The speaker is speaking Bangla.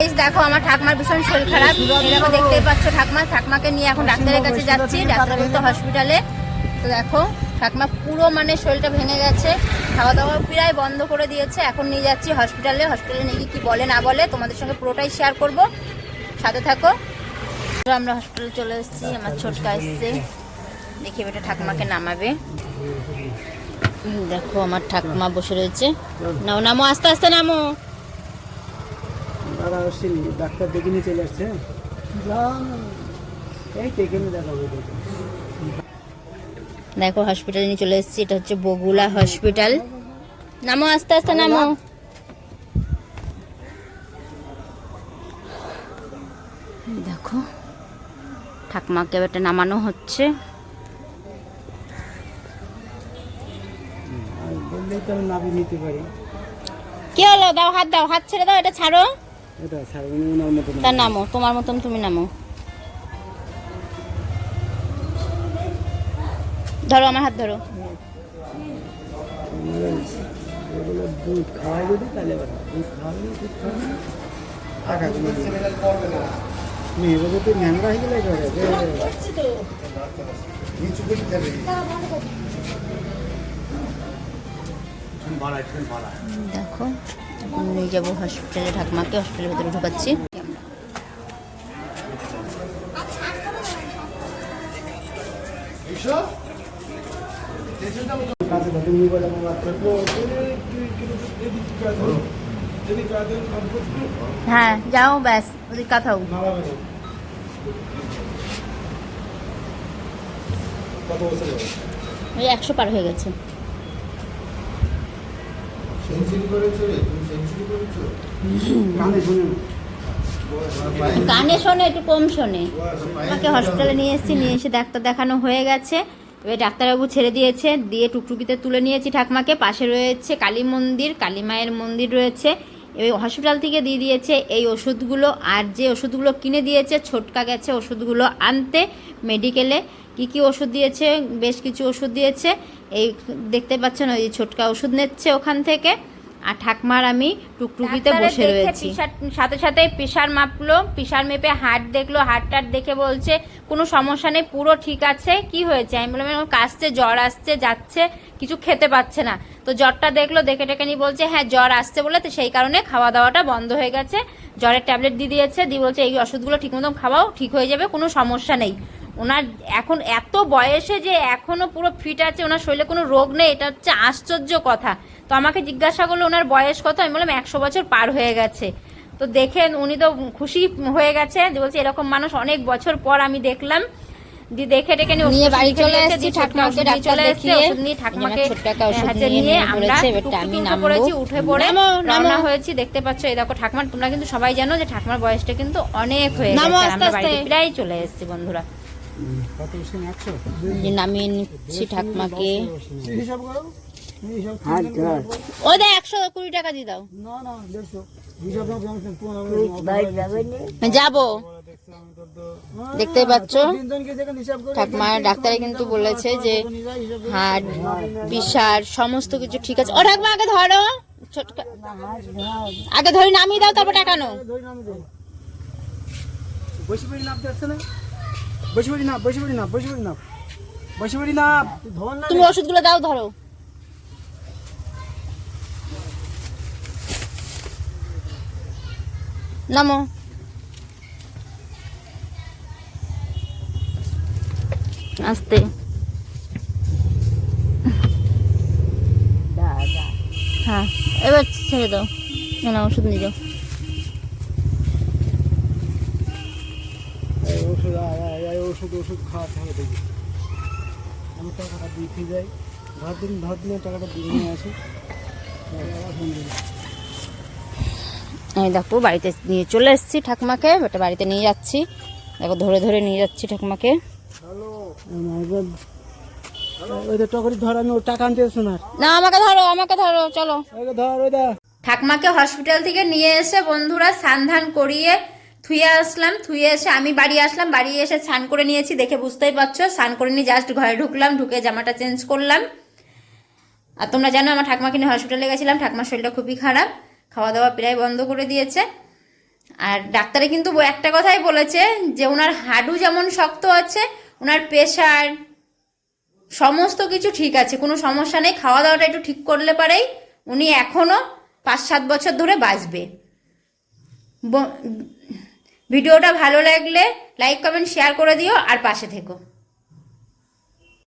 দেখো আমার ঠাকমার ভীষণ শরীর খারাপ। এরকম দেখতেই পাচ্ছ ঠাকমা। ঠাকমাকে নিয়ে এখন ডাক্তারের কাছে যাচ্ছি ডাক্তার তো হসপিটালে তো দেখো ঠাকমা পুরো মানে শরীরটা ভেঙে গেছে। খাওয়া দাওয়া প্রায় বন্ধ করে দিয়েছে। এখন নিয়ে যাচ্ছি হসপিটালে হসপিটালে নিয়ে কি বলে না বলে তোমাদের সঙ্গে পুরোটাই শেয়ার করব। সাথে থাকো। আমরা হসপিটালে চলে এসেছি আমার ছোটকা এসছে। দেখি বেটা ঠাকুমাকে নামাবে। দেখো আমার ঠাকুমা বসে রয়েছে। নাও নামো আস্তে আস্তে নামো। দাদা আসছেনি ডাক্তার দেখে নিয়ে চলে আসছে। এই দেখাবো দেখো হসপিটালে নিয়ে চলে এসেছি। এটা হচ্ছে বগুলা হসপিটাল নামো আস্তে আস্তে নামো। দেখো ঠাকুমাকে একটা নামানো হচ্ছে। কি হলো? দাও হাত দাও হাত ছেড়ে দাও এটা ছাড়ো। এটা সারাদিন ওনার মতো তার নামো তোমার মতন তুমি নামো। ধরো আমার হাত ধরো। দেখো। এখন নিয়ে যাব হসপিটালে ঠাকুমাকে হসপিটালের ভেতরে ঢোকাচ্ছি। হ্যাঁ যাও, ব্যাস, ওদিক কথা হোক ওই একশো পার হয়ে গেছে। কানে শুনে, একটু কম শোনে। আমাকে হসপিটালে নিয়ে এসেছি, নিয়ে এসে ডাক্তার দেখানো হয়ে গেছে। এবার ডাক্তারবাবু ছেড়ে দিয়েছে, দিয়ে টুকটুকিতে তুলে নিয়েছি ঠাকমাকে। পাশে রয়েছে কালী মন্দির, কালী মায়ের মন্দির রয়েছে। এই হসপিটাল থেকে দিয়ে দিয়েছে এই ওষুধগুলো, আর যে ওষুধগুলো কিনে দিয়েছে, ছোটকা গেছে ওষুধগুলো আনতে মেডিকেলে। কি কি ওষুধ দিয়েছে? বেশ কিছু ওষুধ দিয়েছে। এই দেখতে পাচ্ছেন, ওই ছোটকা ওষুধ নিচ্ছে ওখান থেকে। আর ঠাকমার আমি টুকটুকিতে বসে রয়েছি। সাথে সাথে প্রেশার মাপলো প্রেশার মেপে হার্ট দেখল হার্ট টার্ট দেখে বলছে কোনো সমস্যা নেই পুরো ঠিক আছে কি হয়েছে? আমি বললাম কাশছে জ্বর আসছে যাচ্ছে কিছু খেতে পাচ্ছে না। তো জ্বরটা দেখল দেখে টেকে নিয়ে বলছে হ্যাঁ জ্বর আসছে বলে তো সেই কারণে খাওয়া দাওয়াটা বন্ধ হয়ে গেছে। জ্বরের ট্যাবলেট দিয়ে দিয়েছে দিয়ে বলছে এই ওষুধগুলো ঠিক মতন খাওয়াও ঠিক হয়ে যাবে কোনো সমস্যা নেই। ওনার এখন এত বয়সে যে এখনও পুরো ফিট আছে ওনার শরীরে কোনো রোগ নেই এটা হচ্ছে আশ্চর্য কথা। তো আমাকে জিজ্ঞাসা করল ওনার বয়স কত? আমি বললাম একশো বছর পার হয়ে গেছে। তো দেখেন উনি তো খুশি হয়ে গেছে যে বলছে এরকম মানুষ অনেক বছর পর আমি দেখলাম। দি দেখে টেকে নিয়ে বাড়ি চলে এসেছি, ঠাকুমাকে ডাক্তার দেখিয়ে, ওষুধ নিয়ে ঠাকুমাকে হাতে নিয়ে আমরা আমি নামবো। পড়েছি উঠে পড়ে নামো, রওনা হয়েছি দেখতে পাচ্ছ এই দেখো ঠাকুমার তোমরা কিন্তু সবাই জানো যে ঠাকুমার বয়সটা কিন্তু অনেক হয়ে গেছে আমরা বাড়িতে প্রায় চলে এসেছি বন্ধুরা। নামিয়ে নিচ্ছি ঠাকমাকে। ও দে একশো কুড়ি টাকা দিয়ে দাও। যাব দেখতেই পাচ্ছ? তিনজনকে যেখানে ঠাকমা ডাক্তারে কিন্তু বলেছে যে হার্ট প্রেশার সমস্ত কিছু ঠিক আছে। ও ঠাকমা আগে ধরো আগে ধরে নামিয়ে দাও তারপর টাকানো। বসে পড়ি নাপ যাচ্ছে না? বসে পড়ি না বসে পড়ি না বসে পড়ি না বসে পড়ি না। ধর না তুমি ওষুধগুলো দাও ধরো। নামো। আস্তে। হ্যাঁ এবার ছেড়ে দাও। না ওষুধ নিয়ে যাও। ওষুধ ওষুধ ওষুধ খাওয়াতে হবে দেখি। আমি টাকাটা দিয়ে যাই। ধর দিন ধর দিনে টাকাটা দিয়ে নিয়ে আসি। আমি দেখো বাড়িতে নিয়ে চলে এসেছি ঠাকুমাকে ওটা বাড়িতে নিয়ে যাচ্ছি। দেখো ধরে ধরে নিয়ে যাচ্ছি ঠাকুমাকে। আমার এবার- ওই তো টকরি ধর আমি ওর টাকা না না আমাকে ধরো আমাকে ধরো চলো। ওই ধর ওই ঠাকমাকে হসপিটাল থেকে নিয়ে এসে বন্ধুরা সান্ধান করিয়ে থুয়ে আসলাম, থুয়ে এসে আমি বাড়ি আসলাম, বাড়ি এসে স্নান করে নিয়েছি, দেখে বুঝতেই পারছ। স্নান করে নিয়ে জাস্ট ঘরে ঢুকলাম, ঢুকে জামাটা চেঞ্জ করলাম। আর তোমরা জানো আমার ঠাকমাকে নিয়ে হসপিটালে গেছিলাম, ঠাকমার শরীরটা খুবই খারাপ খাওয়া দাওয়া প্রায় বন্ধ করে দিয়েছে। আর ডাক্তারে কিন্তু একটা কথাই বলেছে যে, ওনার হাডু যেমন শক্ত আছে, ওনার প্রেশার, সমস্ত কিছু ঠিক আছে, কোনো সমস্যা নেই খাওয়া দাওয়াটা একটু ঠিক করলে পারেই উনি এখনও পাঁচ সাত বছর ধরে বাঁচবে। ভিডিওটা ভালো লাগলে লাইক কমেন্ট শেয়ার করে দিও আর পাশে থেকো।